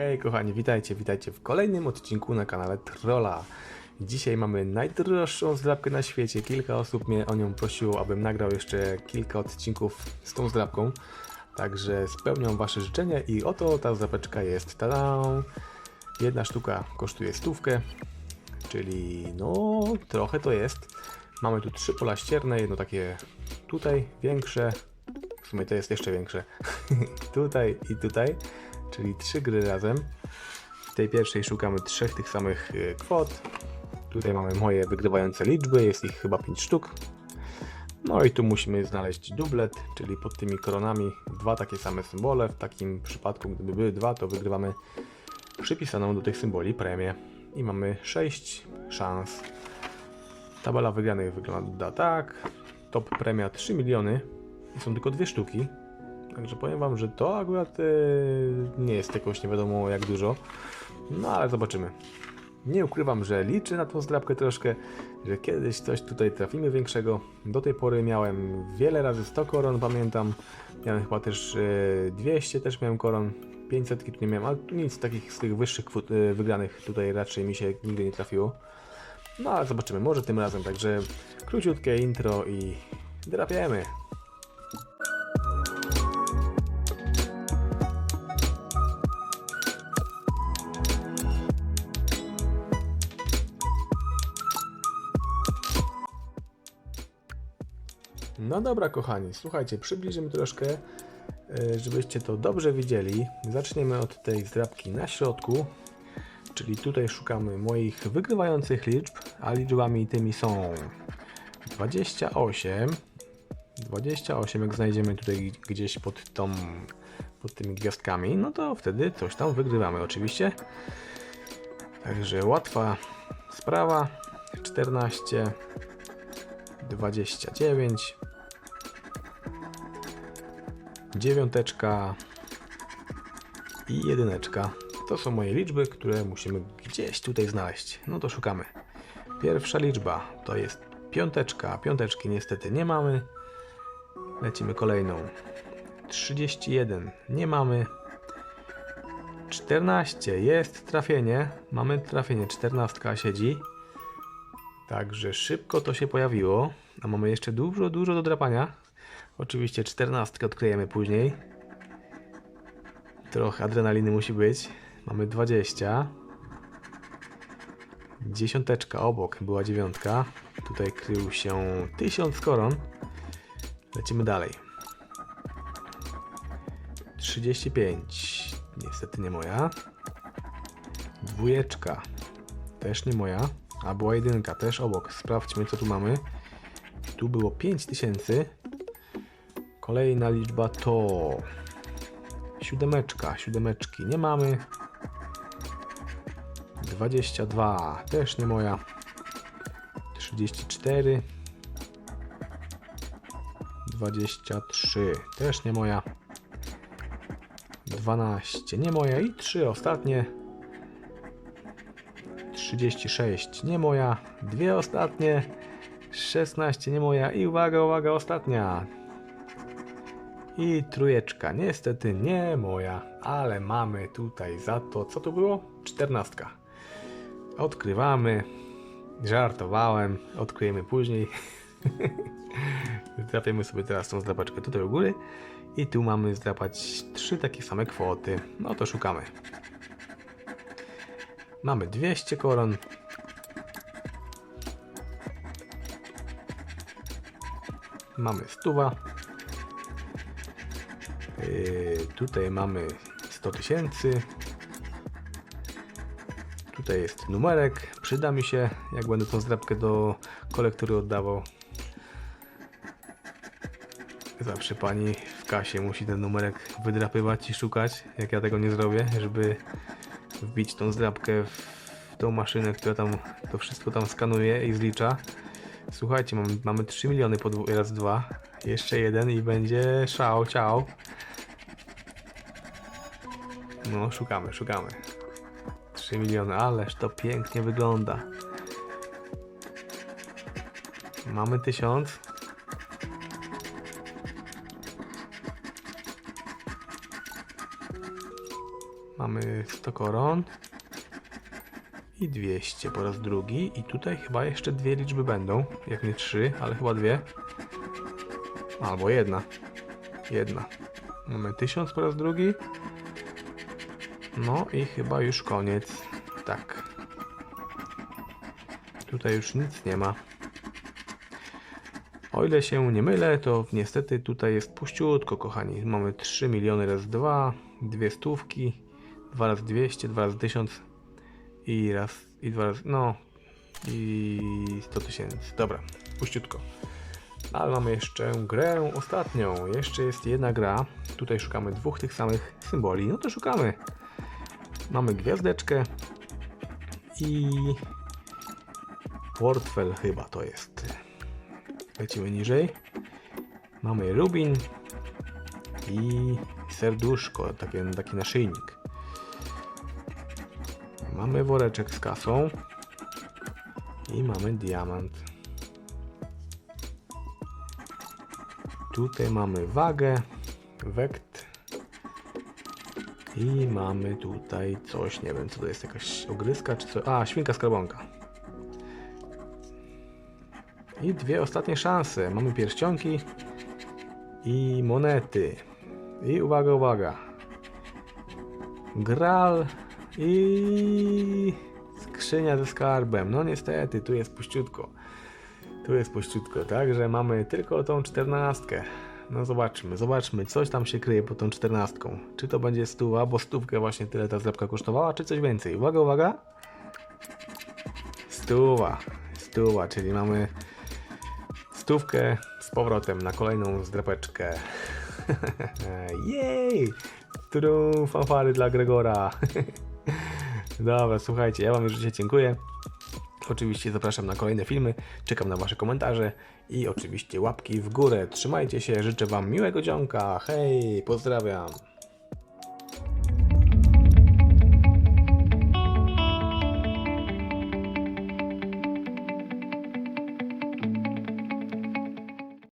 Hej kochani, witajcie, witajcie w kolejnym odcinku na kanale Trolla. Dzisiaj mamy najdroższą zdrabkę na świecie. Kilka osób mnie o nią prosiło, abym nagrał jeszcze kilka odcinków z tą zdrabką. Także spełniam wasze życzenie i oto ta zdrabeczka jest. Tada! Jedna sztuka kosztuje stówkę, czyli no trochę to jest. Mamy tu trzy pola ścierne, jedno takie tutaj większe, w sumie to jest jeszcze większe, tutaj i tutaj, czyli trzy gry razem. W tej pierwszej szukamy trzech tych samych y, kwot. Tutaj mamy moje wygrywające liczby, jest ich chyba 5 sztuk. No i tu musimy znaleźć dublet, czyli pod tymi koronami dwa takie same symbole. W takim przypadku, gdyby były dwa, to wygrywamy przypisaną do tych symboli premię. I mamy 6 szans. Tabela wygranych wygląda tak. Top premia 3 miliony i są tylko dwie sztuki. Także powiem wam, że to akurat e, nie jest jakoś nie wiadomo jak dużo. No ale zobaczymy. Nie ukrywam, że liczę na tą zdrabkę troszkę, że kiedyś coś tutaj trafimy większego. Do tej pory miałem wiele razy 100 koron, pamiętam. Miałem chyba też e, 200, też miałem koron. 500 tu nie miałem, ale nic takich z tych wyższych e, wygranych tutaj raczej mi się nigdy nie trafiło. No ale zobaczymy, może tym razem. Także króciutkie intro i drapiemy. No dobra, kochani, słuchajcie, przybliżymy troszkę, e, żebyście to dobrze widzieli. Zaczniemy od tej zdrabki na środku, czyli tutaj szukamy moich wygrywających liczb, a liczbami tymi są 28. 28, jak znajdziemy tutaj gdzieś pod tą, pod tymi gwiazdkami, no to wtedy coś tam wygrywamy oczywiście. Także łatwa sprawa. 14, 29, dziewiąteczka i jedyneczka. To są moje liczby, które musimy gdzieś tutaj znaleźć. No to szukamy. Pierwsza liczba to jest piąteczka. Piąteczki niestety nie mamy. Lecimy kolejną. 31 nie mamy. 14 jest trafienie. Mamy trafienie. 14 siedzi. Także szybko to się pojawiło. A mamy jeszcze dużo, dużo do drapania. Oczywiście 14 odkryjemy później. Trochę adrenaliny musi być. Mamy 20. Dziesiąteczka obok była dziewiątka. Tutaj krył się 1000 koron. Lecimy dalej. 35. Niestety nie moja. Dwójeczka. Też nie moja. A była jedynka, też obok. Sprawdźmy co tu mamy. Tu było 5000. Kolejna liczba to siódemeczka. Siódemeczki nie mamy. 22 też nie moja. 34 23 też nie moja. 12 nie moja i 3 ostatnie. 36 nie moja. Dwie ostatnie. 16 nie moja i uwaga, uwaga, ostatnia. I trójeczka, niestety nie moja, ale mamy tutaj za to, co to było? Czternastka. Odkrywamy. Żartowałem, odkryjemy później. Zdrapiemy sobie teraz tą zdrapaczkę tutaj u góry. I tu mamy zdrapać trzy takie same kwoty. No to szukamy. Mamy 200 koron. Mamy stuwa. Yy, tutaj mamy 100 tysięcy. Tutaj jest numerek. Przyda mi się, jak będę tą zdrabkę do kolektury oddawał. Zawsze pani w kasie musi ten numerek wydrapywać i szukać, jak ja tego nie zrobię, żeby wbić tą zdrabkę w tą maszynę, która tam to wszystko tam skanuje i zlicza. Słuchajcie, mamy, mamy 3 miliony po dwu, raz dwa. Jeszcze jeden i będzie szał, ciao. No, szukamy, szukamy. 3 miliony, ależ to pięknie wygląda. Mamy 1000. Mamy 100 koron. I 200 po raz drugi. I tutaj chyba jeszcze dwie liczby będą. Jak nie trzy, ale chyba dwie. Albo jedna. Jedna. Mamy 1000 po raz drugi. No i chyba już koniec. Tak. Tutaj już nic nie ma. O ile się nie mylę, to niestety tutaj jest puściutko, kochani. Mamy 3 miliony razy 2, dwie stówki, 2 razy 200, 2 razy 1000 i raz, i dwa razy, no i 100 tysięcy. Dobra, puściutko. Ale mamy jeszcze grę ostatnią. Jeszcze jest jedna gra. Tutaj szukamy dwóch tych samych symboli. No to szukamy. Mamy gwiazdeczkę i portfel chyba to jest. Lecimy niżej. Mamy rubin i serduszko, taki, taki naszyjnik. Mamy woreczek z kasą i mamy diamant. Tutaj mamy wagę, wekt i mamy tutaj coś, nie wiem co to jest, jakaś ogryska czy co? A, świnka skarbonka. I dwie ostatnie szanse. Mamy pierścionki i monety. I uwaga, uwaga. Gral i skrzynia ze skarbem. No niestety, tu jest puściutko. Tu jest puściutko, także mamy tylko tą czternastkę. No zobaczmy, zobaczmy, coś tam się kryje pod tą czternastką. Czy to będzie stuwa, bo stówkę właśnie tyle ta zlepka kosztowała, czy coś więcej. Uwaga, uwaga. Stuwa, stuwa, czyli mamy stówkę z powrotem na kolejną zdrapeczkę. Jej! Którą fanfary dla Gregora. Dobra, słuchajcie, ja Wam już dzisiaj dziękuję. Oczywiście zapraszam na kolejne filmy, czekam na Wasze komentarze i oczywiście łapki w górę. Trzymajcie się, życzę Wam miłego dzionka. Hej, pozdrawiam.